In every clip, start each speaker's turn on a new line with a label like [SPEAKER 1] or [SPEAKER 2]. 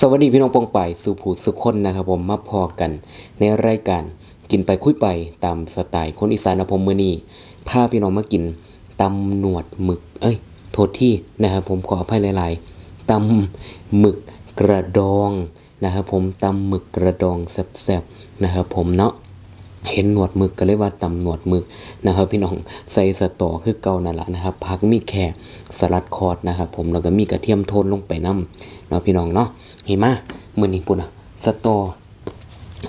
[SPEAKER 1] สวัสดีพี่น้องปองไปสู่ผู้สุขคนนะครับผมมาพอกัน ในรายการกินไปคุยไปตามสไตล์คนอีสานนะผมมือนี้พาพี่น้องมากินตำหนวดหมึก เอ้ยโทษที่นะครับผมขออภัยหลายๆตำหมึกกระดองนะครับผมตำหมึกกระดองแซ่บๆนะครับผมเนาะ เห็นหนวดมึกก็เลยว่าตำหนวดมึกนะครับ พี่น้องใส่สตอคือเก่านั่นแหละนะครับผักมีแค่สลัดคอร์ดนะครับ ผมแล้วก็มีกระเทียมโทนลงไปน้ำเนาะพี่น้องเนาะเห็นไหมมือนี้ปุ่นอะสตอ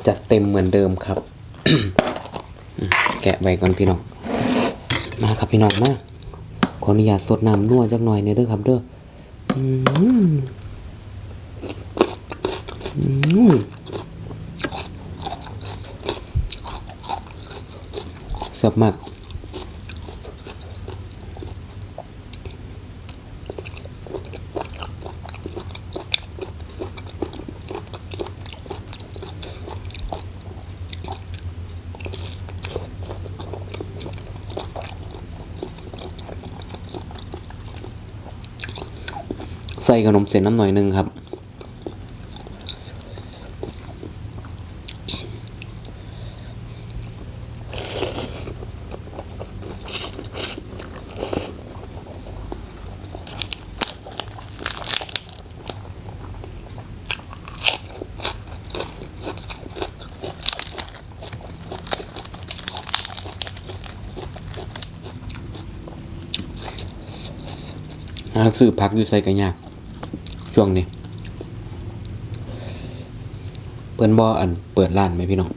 [SPEAKER 1] จัดเต็มเหมือนเดิมครับ แกะไว้ก่อนพี่น้อง มาครับพี่น้องมาขออนุญาตสดน้ำนัวจักหน่อยเนี่ยเด้อครับเด้ออืมอืม แซ่บมากใส่ขนมเส้นน้ำหน่อยหนึงครับ หาซื้อพักอยู่ใส่กันยาก ช่วงนี้ เปิดบ่อันเปิดร้านไหมพี่น้อง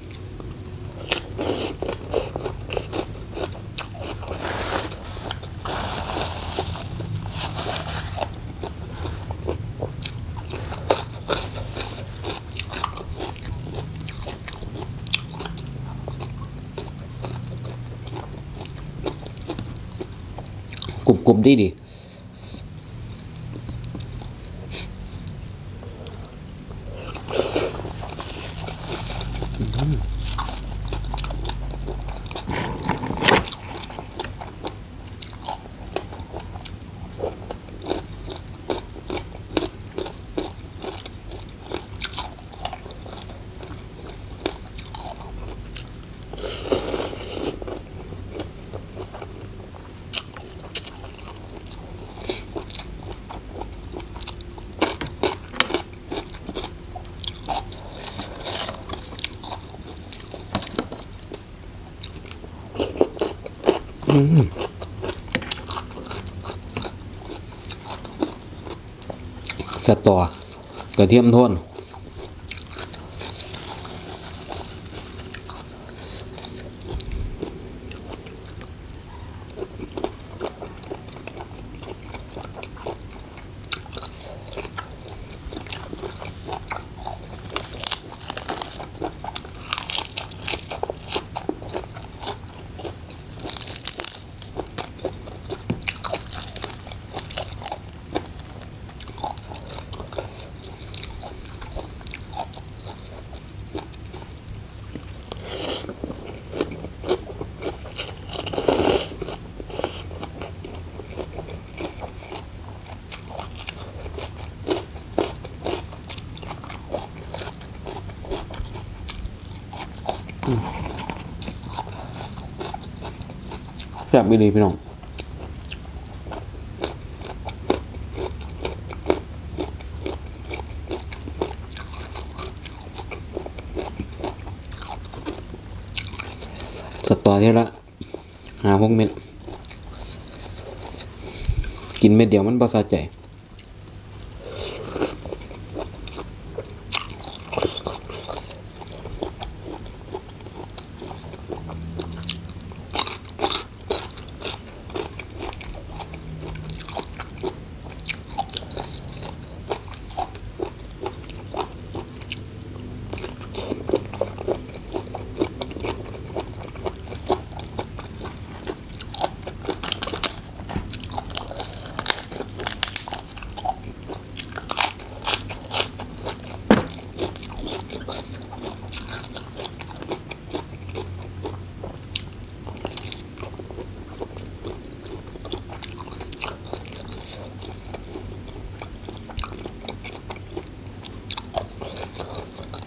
[SPEAKER 1] กรุบกรุบดีดี สตอ กระเทียมท่น แซ่บไปเลยพี่น้องสตอเท่าละหาหกเม็ด กินเม็ดเดียวมันบ่สะใจ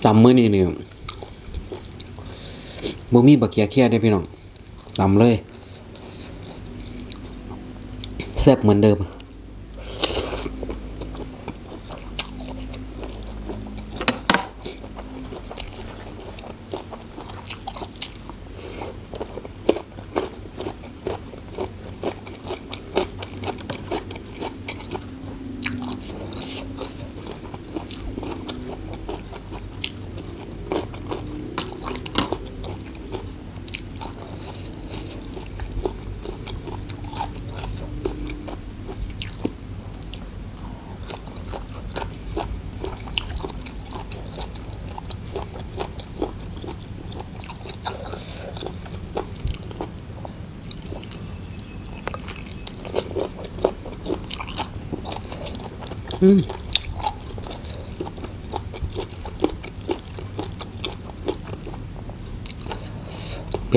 [SPEAKER 1] ตำมื้อนี้นี่บ่มีบักเกียเคียได้พี่น้องตำเลยแซ่บเหมือนเดิม เพ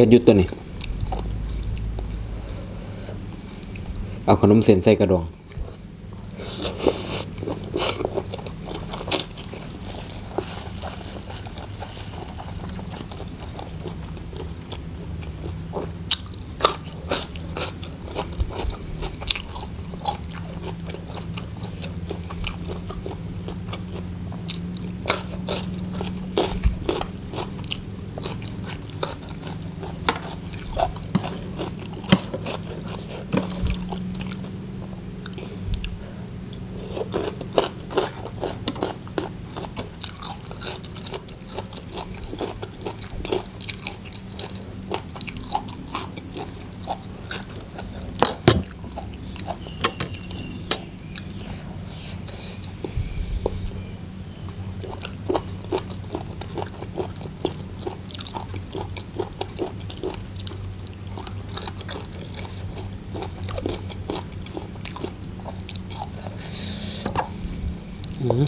[SPEAKER 1] ชรยุดตัวนี้ เอาขนมเส้นใส่กระดอง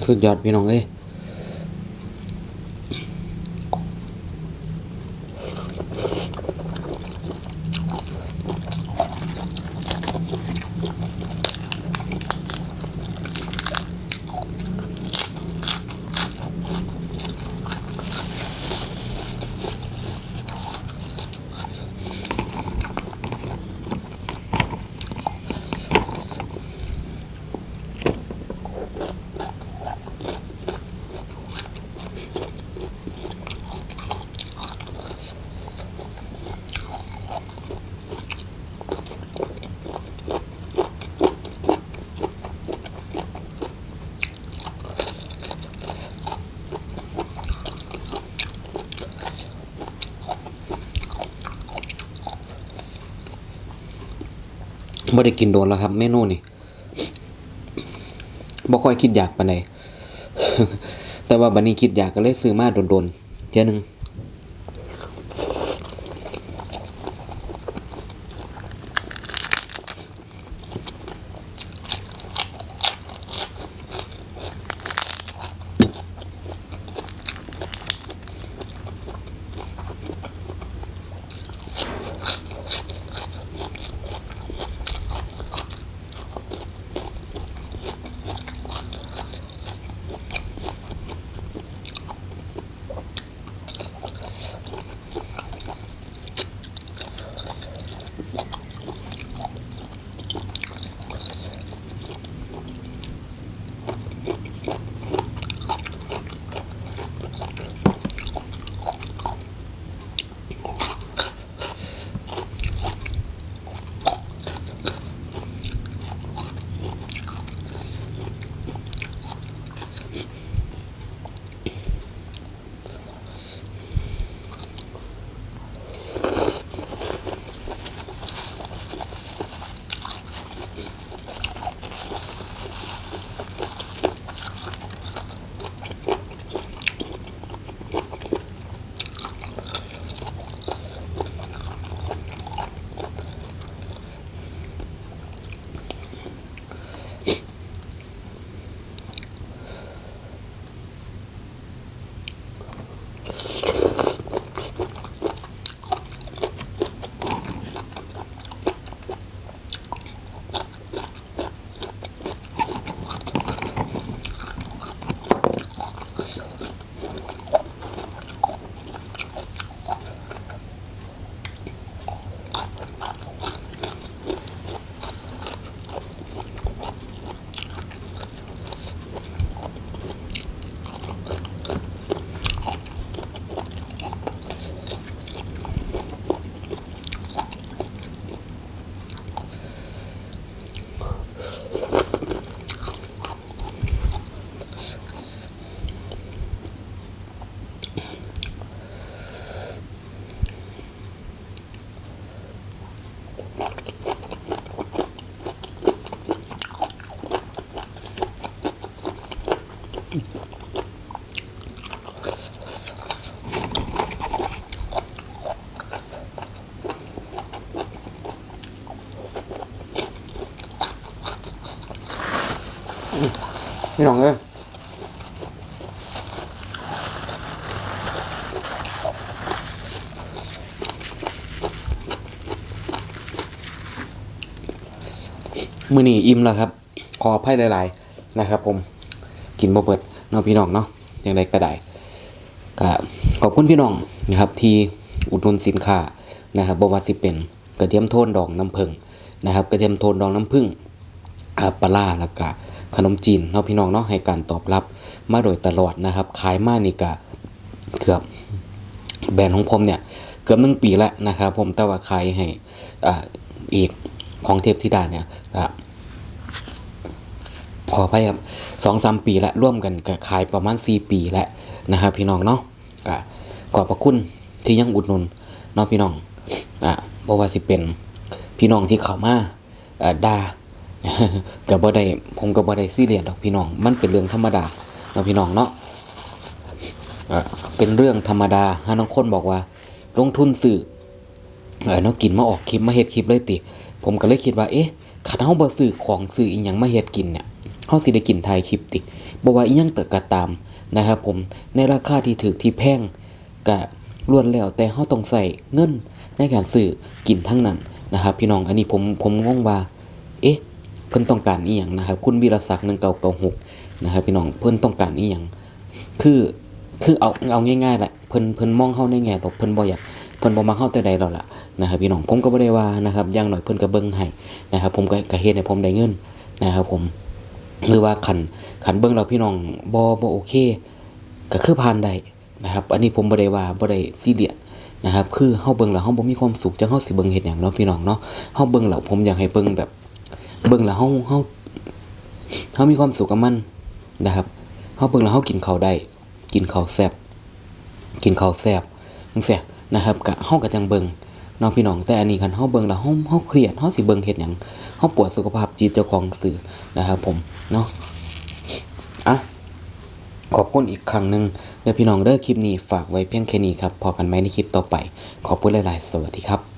[SPEAKER 1] คือยอดพี่น้องเอ้ย บ่ได้กินโดนแล้วครับ เมนูนี่บ่ค่อยคิดอยากปานใดแต่ว่าบัดนี้คิดอยากก็เลยซื้อมาโดนๆเทื่อหนึง พี่น้องเอ้ยมือนี่อิ่มแล้วครับ ขออภัยหลาย ๆ นะครับ ผมกินบ่เบิดน้องพี่น้องเนาะอย่างไรก็ได้ก็ขอบคุณพี่น้องนะครับ ที่อุดหนุนสินค้านะครับบ่ว่าสิเป็นกระเทียมโทนดองน้ำผึ้งนะครับ กระเทียมโทนดองน้ำผึ้งอ่าปลาร้าแล้วก็ ขนมจีนเนาะพี่น้องเนาะให้การตอบรับมาโดยตลอดนะครับขายมานี่ก็เกือบแบรนด์ของผมเนี่ยเกือบหนึ่งปีแล้วนะครับผมแต่ว่าขายให้อ่าอีกของเทพธิดาเนี่ยอ่าขอไปครับสองสามปีแล้วร่วมกันกขายประมาณสี่ปีแล้วนะครับพี่น้องเนาะก็ขอบพระคุณที่ยังอุดหนุนเนาะพี่น้องอ่าบ่ว่าสิเป็นพี่น้องที่เข้ามาอ่าด่า ก็บ่ได้ผมก็บ่ได้ซีเรียสดอกพี่น้อง มันเป็นเรื่องธรรมดาเนาะพี่น้องเนาะเอ่อเป็นเรื่องธรรมดาฮานังคนบอกว่า ลงทุนซื้อเออเนาะกินมาออกคลิปมาเฮ็ดคลิปเลยติ ผมก็เลยคิดว่าเอ๊ะคันเฮาบ่ซื้อของซื้ออีหยังมาเฮ็ดกินเนี่ยเฮาสิได้กินถ่ายคลิปติบ่ว่าอีหยังแต่ก็ตามนะครับผมในราคาที่ถูกที่แพงก็ล้วนแล้วแต่เฮาต้องใส่เงินในการซื้อกินทั้งนั้นนะครับ พี่น้องอันนี้ผมผมงงว่า เอ๊ะ เพิ่นต้องการอีหยังนะครับ คุณวีรศักดิ์1996นะครับพี่น้องเพิ่นต้องการอีหยังคือคือเอาเอาง่ายๆแหละเพิ่นเพิ่นมองเฮาในแง่ลบเพิ่นบ่อยากเพิ่นบ่มักเฮาแต่ใดแล้วล่ะนะครับพี่น้องผมก็บ่ได้ว่านะครับย่างน้อยเพิ่นก็เบิ่งให้นะครับ ผมก็ก็เฮ็ดให้ผมได้เงินนะครับ ผมหรือว่าคันคันเบิ่งแล้วพี่น้องบ่บ่โอเค ก็คือผ่านได้นะครับ อันนี้ผมบ่ได้ว่าบ่ได้ซีเรียสนะครับ คือเฮาเบิ่งแล้วเฮาบ่มีความสุขจังเฮาสิเบิ่งเฮ็ดหยังเนาะพี่น้องเนาะเฮาเบิ่งแล้วผมอยากให้เบิ่งแบบ เบิ่งแล้วเฮาเฮาเฮามีความสุขกับมันนะครับเฮาเบิ่งแล้วเฮากินข้าวได้ กินข้าวแซ่บกินข้าวแซ่บจังซี่นะครับก็เฮาก็จังเบิ่งเนาะพี่น้องแต่อันนี้คันเฮาเบิ่งแล้วเฮาเฮาเครียดเฮาสิเบิ่งเฮ็ดหยังเฮาปวดสุขภาพจิตเจ้าของสื่อนะครับผมเนาะอะขอบคุณอีกครั้งหนึ่งเด้อพี่น้องเด้อคลิปนี้ฝากไว้เพียงแค่นี้ครับพอกันไหมในคลิปต่อไป ขอบคุณหลาย ๆ สวัสดีครับ